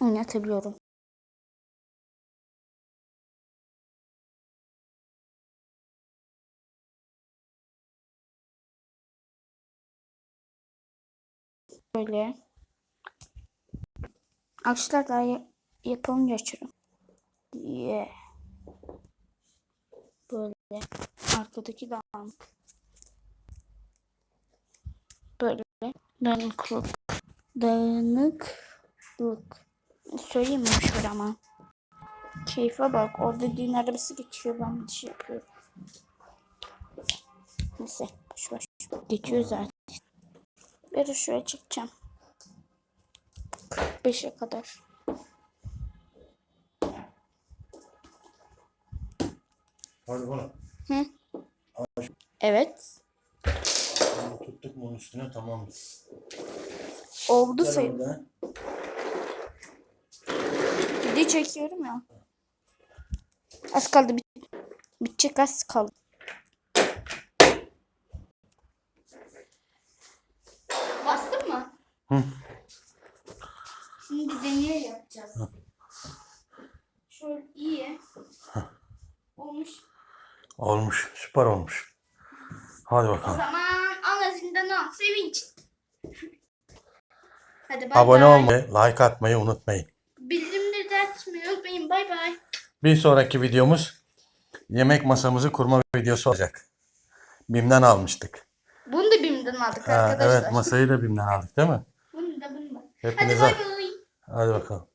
oynatabiliyorum. Böyle. Arkadaşlar daha ya- yapılınca açarım. Yeah. Böyle. Arkadaki dağınık. Böyle. Dağınıklık. Dağınıklık. Söyleyeyim mi şöyle ama. Keyfe bak. Orada düğün arabası geçiyor. Ben bir şey yapıyorum. Neyse. Boş boş. Geçiyor zaten. Bir şuraya çekeceğim. 45'e kadar. Hadi bana. Hı? Evet. Bunu tuttuk mu üstüne tamamdır. Oldu orada. Video çekiyorum ya. Az kaldı. Bit bitecek az kaldı. Bastın mı? Hı. Şimdi deney yapacağız. Şöyle iyi. Olmuş. Olmuş. Süper olmuş. Hadi O bakalım. zaman anasından al. Sevinç. Hadi Abone olmayı, like atmayı unutmayın. Açmayı unutmayın. Bay bay. Bir sonraki videomuz yemek masamızı kurma videosu olacak. BİM'den almıştık. Bunu da BİM'den aldık Ha, arkadaşlar. evet masayı da BİM'den aldık değil mi? Bunu da bunu da. Hadi Hepinize. bay bay. Hadi bakalım.